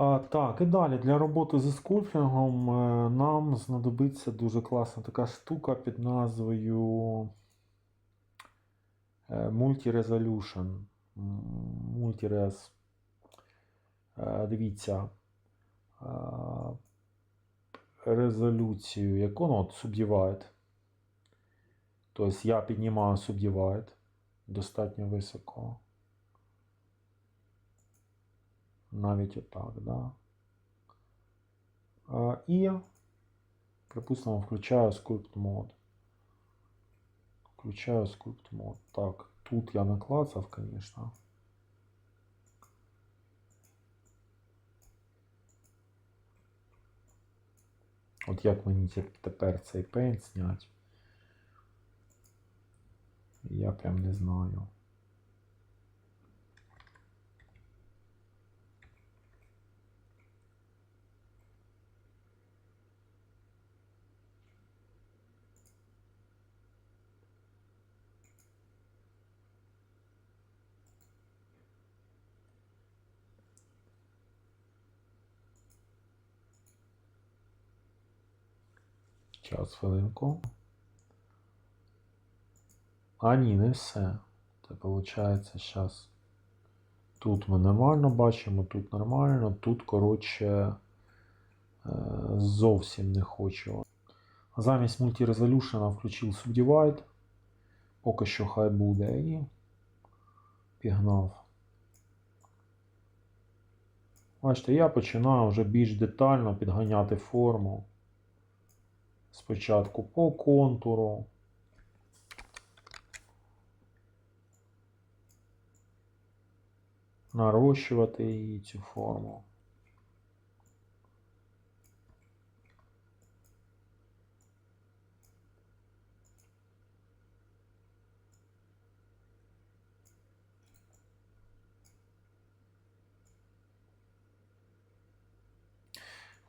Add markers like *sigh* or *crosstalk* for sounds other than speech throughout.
Так, і далі для роботи зі скульптингом е, нам знадобиться дуже класна така штука під назвою е, Multi-Resolution. Multi-Res. Е, Дивіться. е, Резолюцію, яку ну, от Subdivide. Тобто я піднімаю Subdivide достатньо високо. Навіть отак, да. І, припустимо, включаю Sculpt Mode. Включаю Sculpt Mode. Так, тут я наклацав, звісно. От як мені те- тепер цей пейнт зняти? Я прям не знаю. Час, хвилинку. А ні, не все. Це виходить зараз. Тут ми нормально бачимо, тут нормально, тут, коротше, е, зовсім не хочу. Замість Multi-Resolution включив Subdivide. Поки що хай буде і пігнав. Бачите, я починаю вже більш детально підганяти форму. Спочатку по контуру. Нарощувати її цю форму.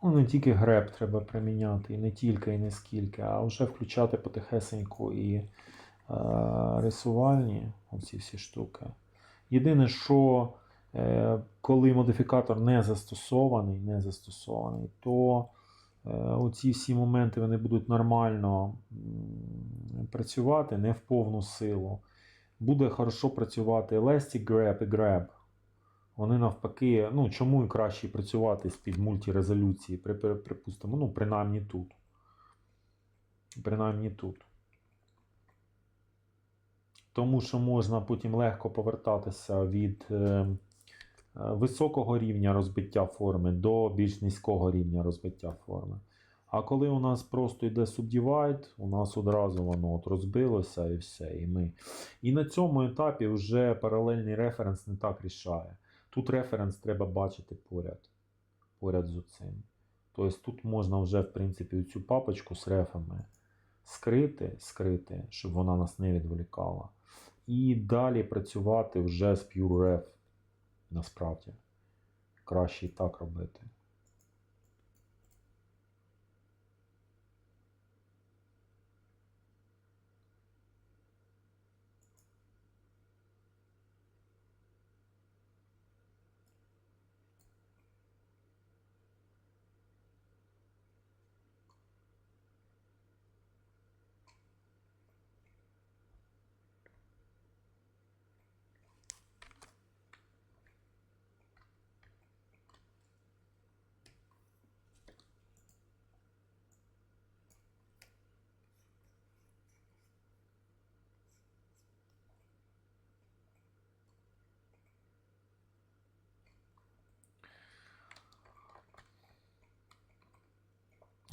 Ну, не тільки греб треба приміняти, і не тільки, і не скільки, а вже включати потихесеньку і е, рисувальні оці всі штуки. Єдине, що е, коли модифікатор не застосований, не застосований, то е, оці всі моменти вони будуть нормально працювати, не в повну силу. Буде хорошо працювати Elastic Grab і Grab. Вони навпаки, ну чому і краще працювати з-під мультирезолюції, при, при, припустимо, ну, принаймні тут. Принаймні тут. Тому що можна потім легко повертатися від е, е, високого рівня розбиття форми до більш низького рівня розбиття форми. А коли у нас просто йде Subdivide, у нас одразу воно от розбилося і все. І, ми... і на цьому етапі вже паралельний референс не так рішає. Тут референс треба бачити поряд, поряд з цим. Тобто тут можна вже, в принципі, цю папочку з рефами скрити, скрити, щоб вона нас не відволікала. І далі працювати вже з PureRef. Насправді. Краще і так робити.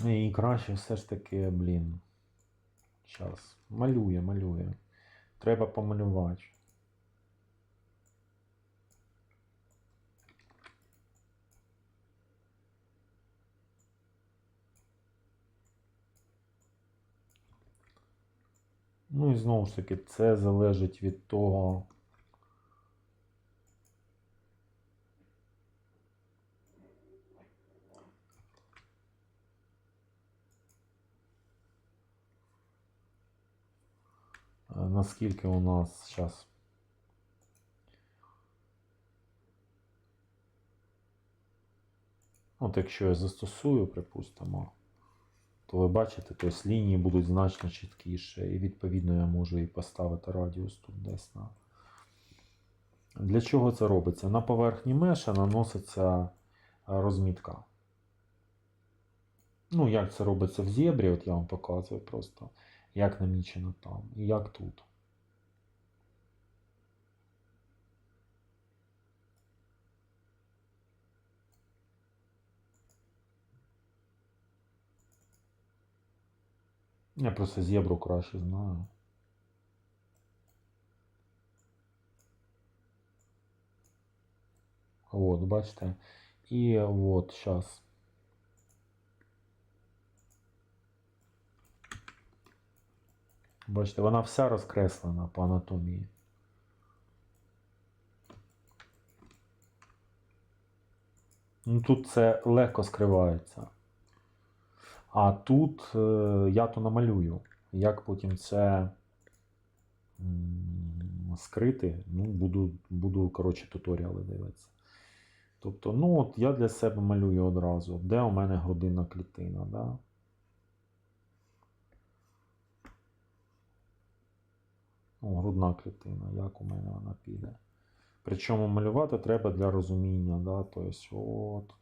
І краще все ж таки, блін. Зараз. Малює, малює. Треба помалювати. Ну і знову ж таки, це залежить від того. Наскільки у нас зараз От якщо я застосую, припустимо, то ви бачите, тобто лінії будуть значно чіткіше, і відповідно я можу і поставити радіус тут десь на. Для чого це робиться? На поверхні меша наноситься е, розмітка. Ну, як це робиться в зебрі, от я вам показую просто, як намічено там, і як тут. Я просто зебру краще знаю. От, бачите. І от зараз. Бачите, вона вся розкреслена по анатомії. Ну, тут це легко скривається. А тут е, я то намалюю. Як потім це м, скрити, ну, буду, буду коротше, туторіали дивитися. Тобто, ну от я для себе малюю одразу, де у мене грудинна клітина. Да? О, грудна клітина, як у мене вона піде. Причому малювати треба для розуміння. Да? Тобто, от.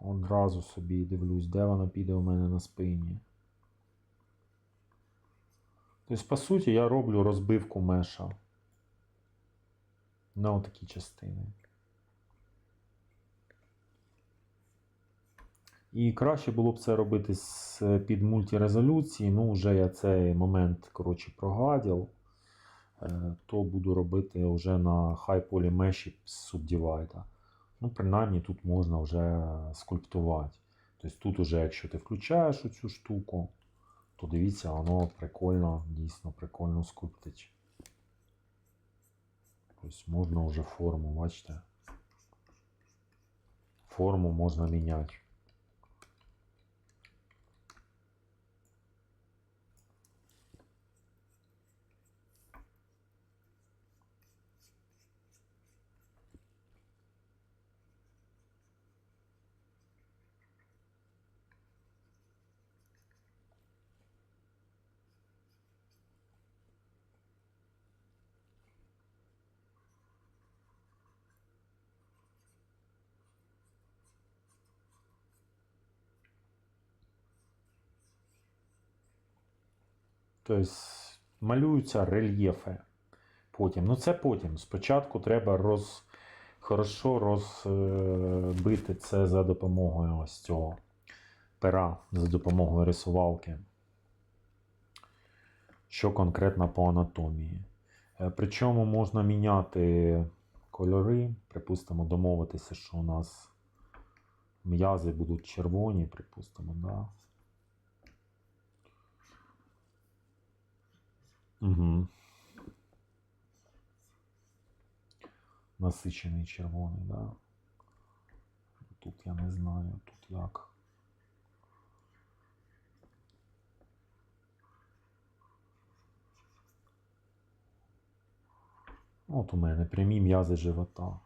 Одразу собі дивлюсь, де вона піде у мене на спині. Тобто, по суті, я роблю розбивку меша на отакі частини. І краще було б це робити з під мультирезолюції. Ну, вже я цей момент, коротше, прогадів. Е, То буду робити вже на high poly mesh з Subdivide. Ну, принаймні тут можна вже скульптувати. Тобто тут уже, якщо ти включаєш оцю штуку, то дивіться, воно прикольно, дійсно прикольно скульптить. Тобто можна вже форму, бачите? Форму можна міняти. Тобто малюються рельєфи. Потім. Ну це потім. Спочатку треба роз, хорошо розбити це за допомогою ось цього пера, за допомогою рисувалки. Що конкретно по анатомії. Е, Причому можна міняти кольори, припустимо, домовитися, що у нас м'язи будуть червоні, припустимо, да. Угу. Насичений червоний, да. Тут я не знаю, тут як. От у мене прямі м'язи живота.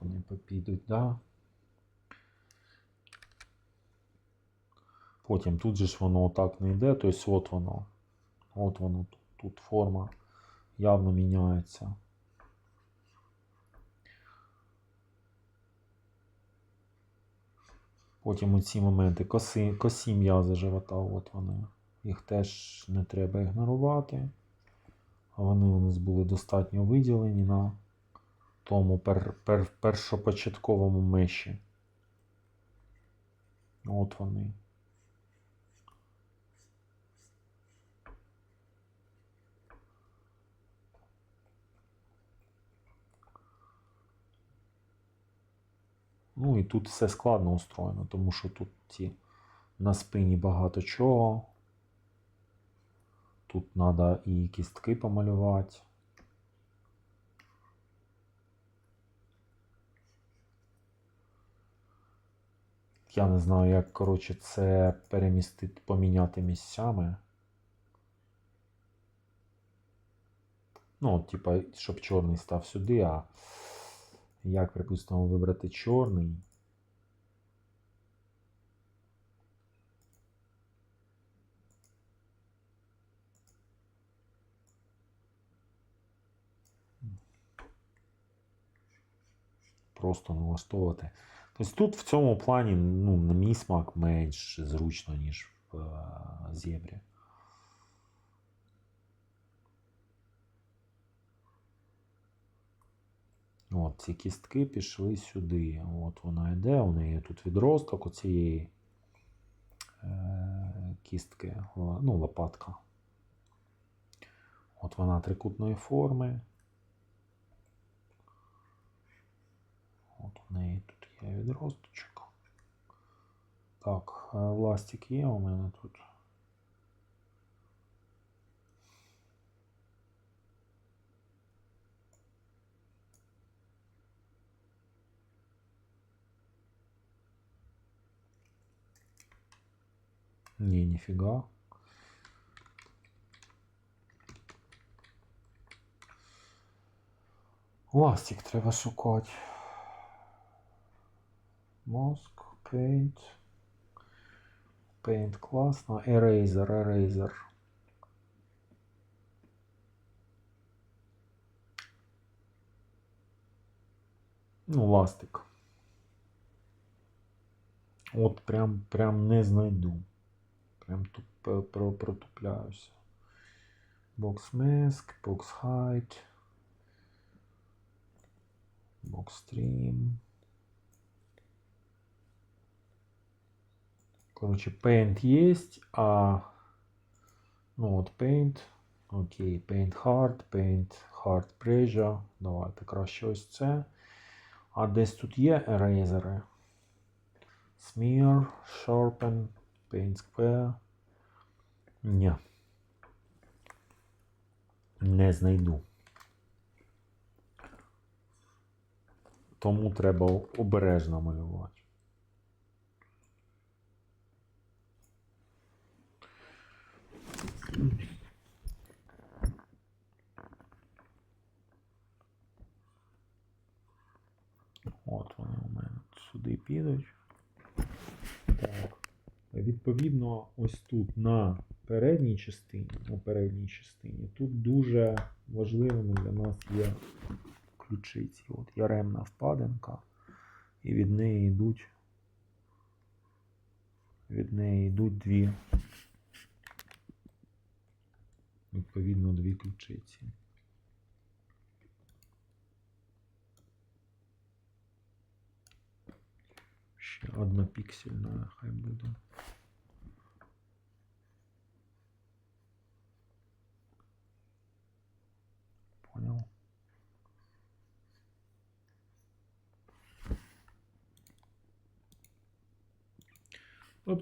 Вони попідуть, да. Потім тут же ж воно отак не йде, тобто от воно. От воно тут, форма явно міняється. Потім оці моменти коси, косі м'язи живота, от вони. Їх теж не треба ігнорувати. Вони у нас були достатньо виділені на тому пер, пер, першопочатковому меші. От вони. Ну і тут все складно устроєно, тому що тут ті на спині багато чого. Тут треба і кістки помалювати. Я не знаю, як коротше, це перемістити, поміняти місцями. Ну, от, типа, щоб чорний став сюди, а як, припустимо, вибрати чорний. Просто налаштовувати. Тобто тут в цьому плані, ну, на мій смак, менш зручно, ніж в е, зебрі. От, ці кістки пішли сюди. От вона йде, у неї тут відросток оцієї е, кістки, ну, лопатка. От вона трикутної форми. От у неї тут є відросточок. Так, е, ластик є у мене тут. Ні, ніфіга. Ластик треба шукати. Мозк, Paint. Paint класно. Eraser, Eraser. Ну, ластик. От прям, прям не знайду. Прям тут про- протупляюся. Box Mask, Box Height. Box Stream. Короче, Paint есть, а ну от Paint. Окей, Paint Hard, Paint Hard Pressure. Давайте краще ось це. А десь тут є ерейзери. Smear, Sharpen, Square. Ні. Не знайду. Тому треба обережно малювати. От вони у мене сюди підуть. Відповідно, ось тут на передній частині, на передній частині, тут дуже важливими для нас є ключиці. От яремна впадинка, і від неї йдуть від неї йдуть дві. Відповідно, дві ключиці. Ще одна піксельна хай буде.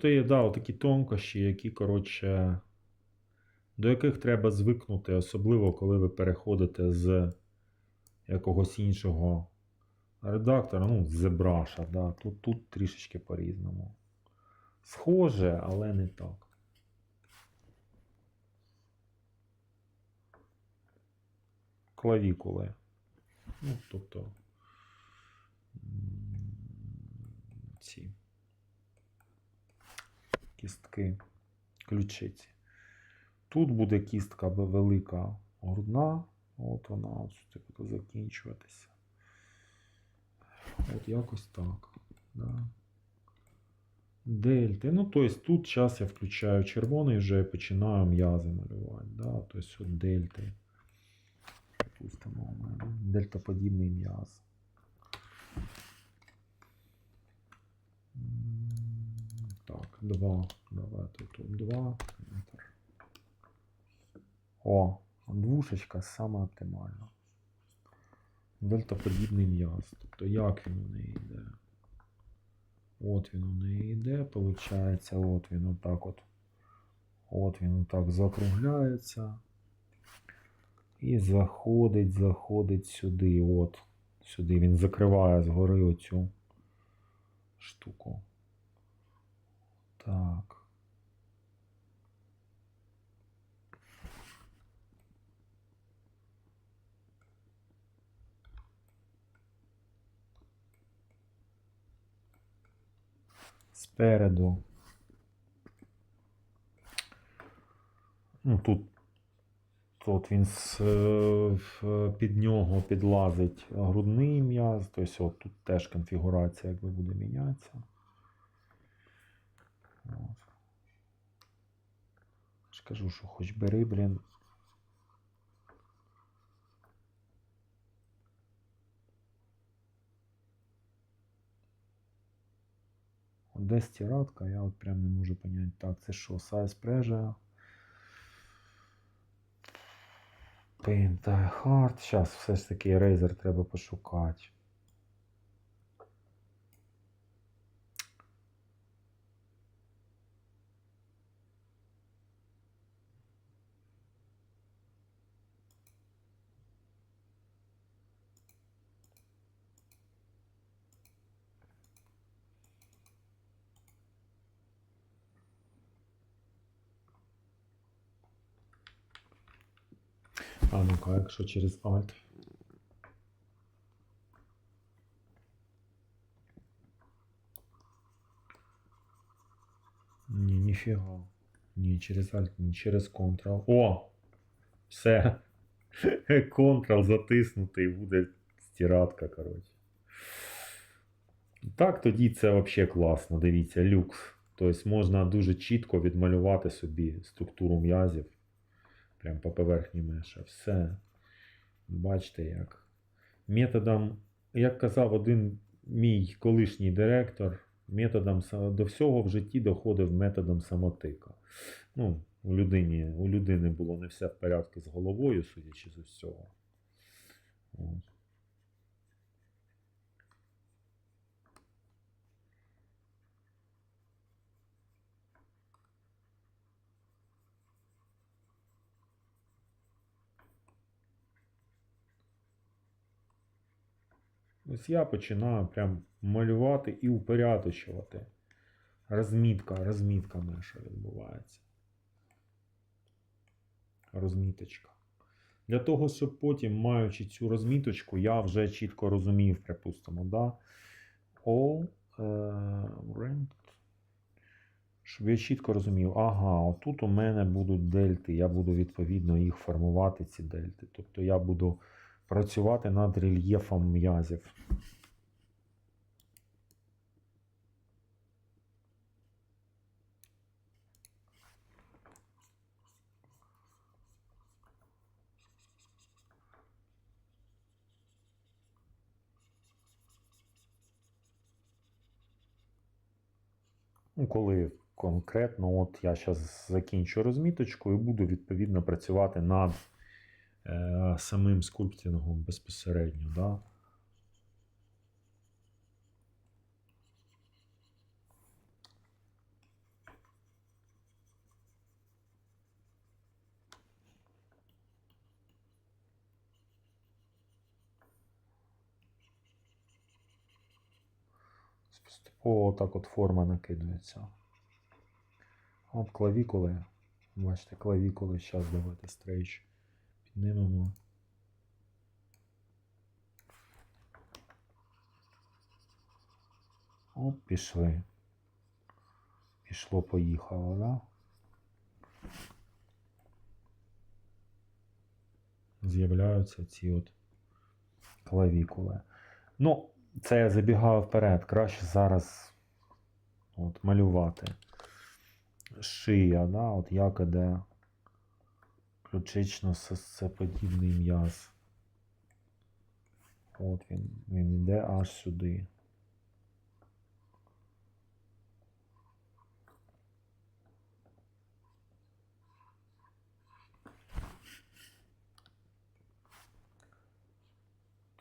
Тобто є да, такі тонкощі, які, коротше, до яких треба звикнути, особливо коли ви переходите з якогось іншого редактора, ну, з ZBrush, да, тут, тут трішечки по-різному. Схоже, але не так. Клавікули. Ну, тобто м, ці кістки ключиці. Тут буде кістка велика грудна, от вона от буде закінчуватися. От якось так. Да. Дельти. Ну, тобто тут зараз я включаю червоний, вже починаю м'язи малювати. Да? Тобто от дельти. Припустимо, у мене дельтоподібний м'яз. Так, два. Давайте тут два. Enter. О, двушечка саме оптимальна. Дельтоподібний м'яз. Тобто як він у неї йде? От він у неї йде, виходить, от він отак от. От він отак закругляється. І заходить, заходить сюди. От. Сюди він закриває згори оцю штуку. Так. Спереду. Ну, Тут тут він з, е, під нього підлазить грудний м'яз, тобто от тут теж конфігурація якби буде мінятися. От. ж кажу, що хоч бери, блін. От Де стиратка, я от прям не можу поняти. Так, це що, pressure? Paint die hard. Зараз все ж таки Razer треба пошукати. А ну-ка, через Alt. Ні, ніфіга. Ні, через Alt, ні, через Ctrl. О! Все. *laughs* Ctrl затиснутий, буде стиратка, коротше. Так, тоді це взагалі класно. Дивіться, люкс. Тобто можна дуже чітко відмалювати собі структуру м'язів. Прям по поверхні меша. Все. Бачите як. Методом, як казав один мій колишній директор, методом до всього в житті доходив методом самотика. Ну, у, людини у людини було не все в порядку з головою, судячи з усього. От. Ось я починаю прям малювати і упорядочувати. Розмітка, розмітка меша відбувається. Розміточка. Для того, щоб потім, маючи цю розміточку, я вже чітко розумів, припустимо, да? All е, ranked. Щоб я чітко розумів, ага, отут у мене будуть дельти, я буду відповідно їх формувати, ці дельти. Тобто я буду працювати над рельєфом м'язів. Ну, коли конкретно, от я зараз закінчу розміточку і буду відповідно працювати над самим скульптингом безпосередньо. Да? Поступово так от форма накидується. От клавікули. Бачите, клавікули. Зараз давайте стрейч піднимемо. Оп, пішли. Пішло, поїхало, да? З'являються ці от клавікули. Ну, це я забігаю вперед. Краще зараз от, малювати. Шия, да? от як іде ключично подібний м'яз. От він, він йде аж сюди.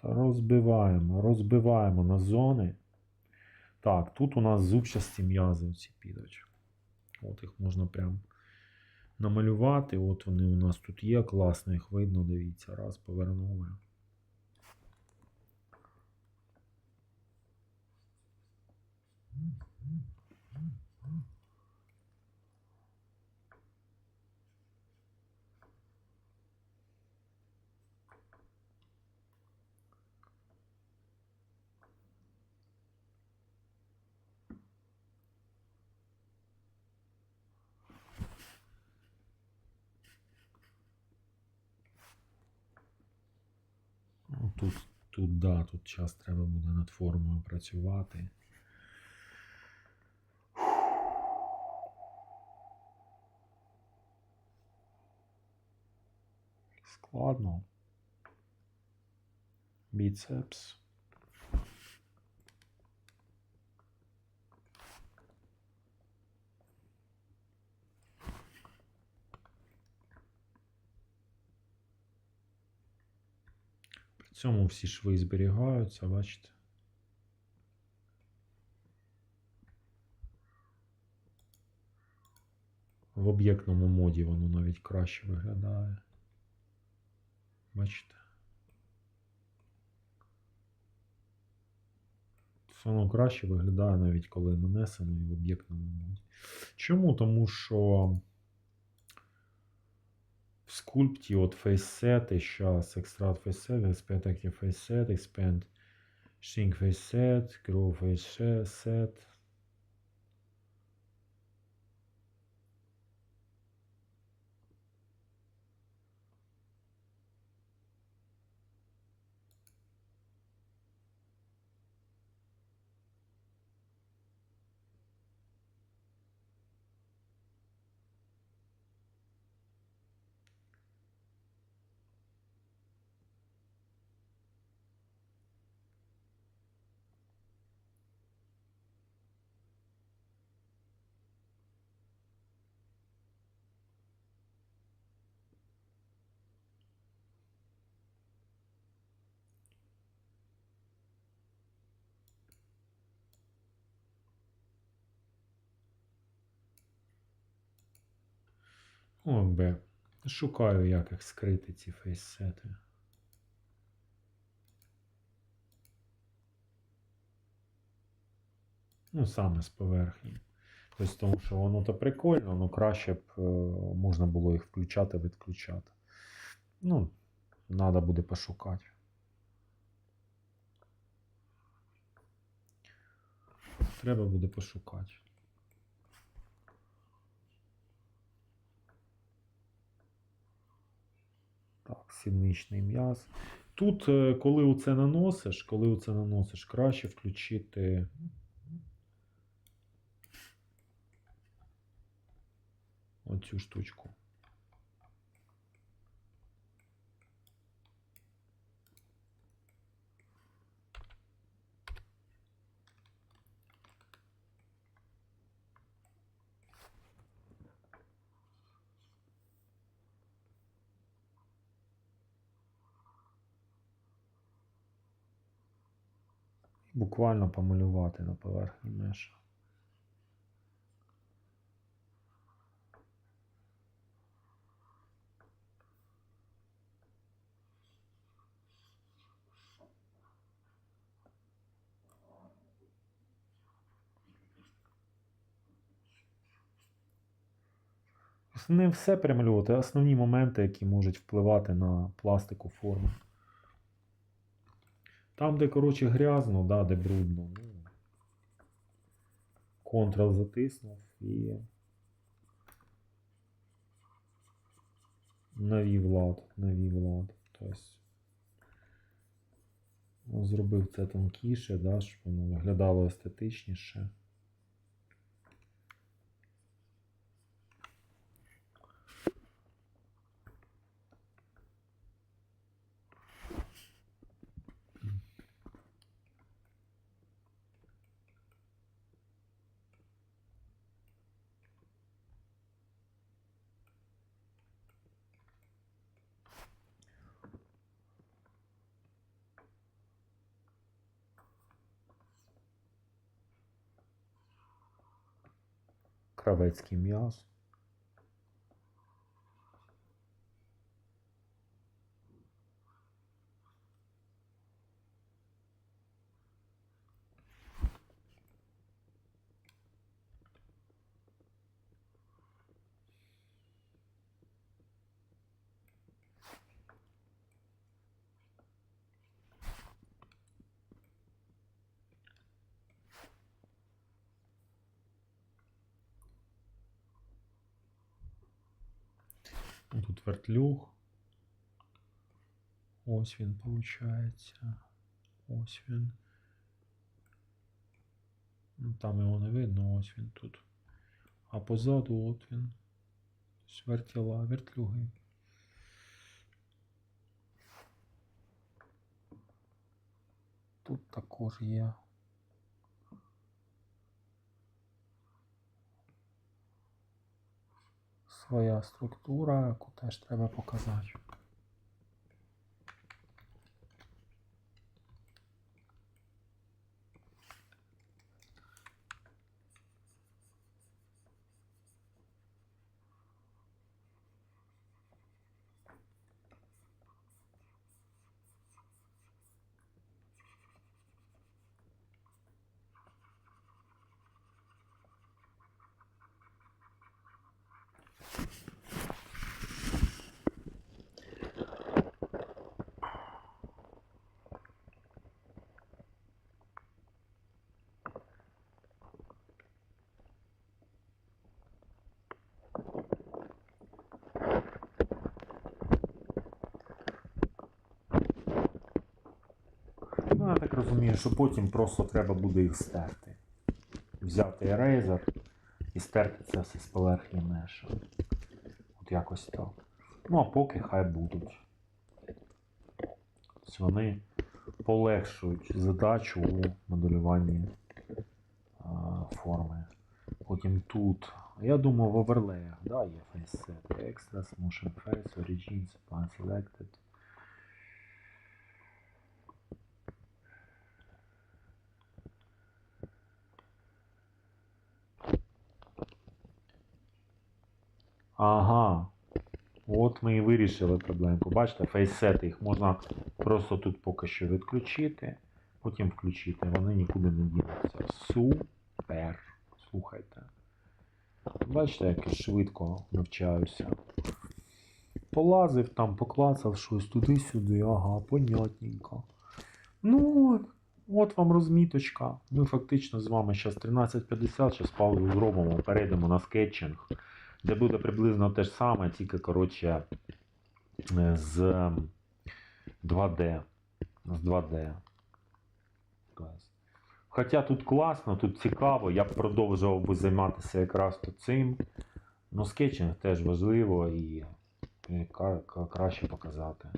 Та розбиваємо, розбиваємо на зони. Так, тут у нас зубчасті м'язи ці підуть. От їх можна прям намалювати. От вони у нас тут є, класно, їх видно, дивіться, раз, повернули. Mm-hmm. Тут, тут, да, тут час треба буде над формою працювати. Складно. Біцепс. Цьому всі шви зберігаються, бачите? В об'єктному моді воно навіть краще виглядає. Бачите? Воно краще виглядає навіть коли нанесено і в об'єктному моді. Чому? Тому що в скульпті от фейсети, зараз екстракт фейсет, expand active фейсет, expand shrink фейсет, grow фейсет. О, Б. Шукаю, як їх скрити ці фейсети. Ну, саме з поверхні. Тобто, тому що воно то прикольно, але краще б е, можна було їх включати, відключати. Ну, треба буде пошукати. Треба буде пошукати. Так, сіничний м'яз. Тут, е, коли оце наносиш, коли оце наносиш, краще включити. Оцю штучку. Буквально помалювати на поверхні меша. Не все перемалювати, а основні моменти, які можуть впливати на пластику форми. Там, де, коротше, грязно, да, де брудно. Ну, Ctrl затиснув і навів лад, навів лад. Тобто зробив це тонкіше, да, щоб воно виглядало естетичніше. Кравецький м'яз. Тут. Ось він, виходить. Ось він. Ну, там його не видно, ось він тут. А позаду от він. Ось Вертіла, вертлюги. Тут також є. Своя структура, яку теж треба показати. Так розумію, що потім просто треба буде їх стерти. Взяти ерейзер і стерти це все з поверхні меша. От якось так. Ну, а поки хай будуть. Вони полегшують задачу у моделюванні а, форми. Потім тут. Я думаю, в оверлеях, да, є FaceSet, Extras, Motion Face, Origins, Plan Selected. Ага. От ми і вирішили проблемку. Бачите, фейсети їх можна просто тут поки що відключити, потім включити. Вони нікуди не дінуться. Супер. Слухайте. Бачите, як я швидко навчаюся. Полазив там, поклацав щось туди-сюди, ага, понятненько. Ну, от, вам розміточка. Ми фактично з вами зараз 13.50, зараз паузу зробимо, перейдемо на скетчинг де буде приблизно те ж саме, тільки коротше е, з 2D. З 2D. Клас. Хоча тут класно, тут цікаво, я б продовжував би займатися якраз цим. Ну, скетчинг теж важливо і, ка- краще показати.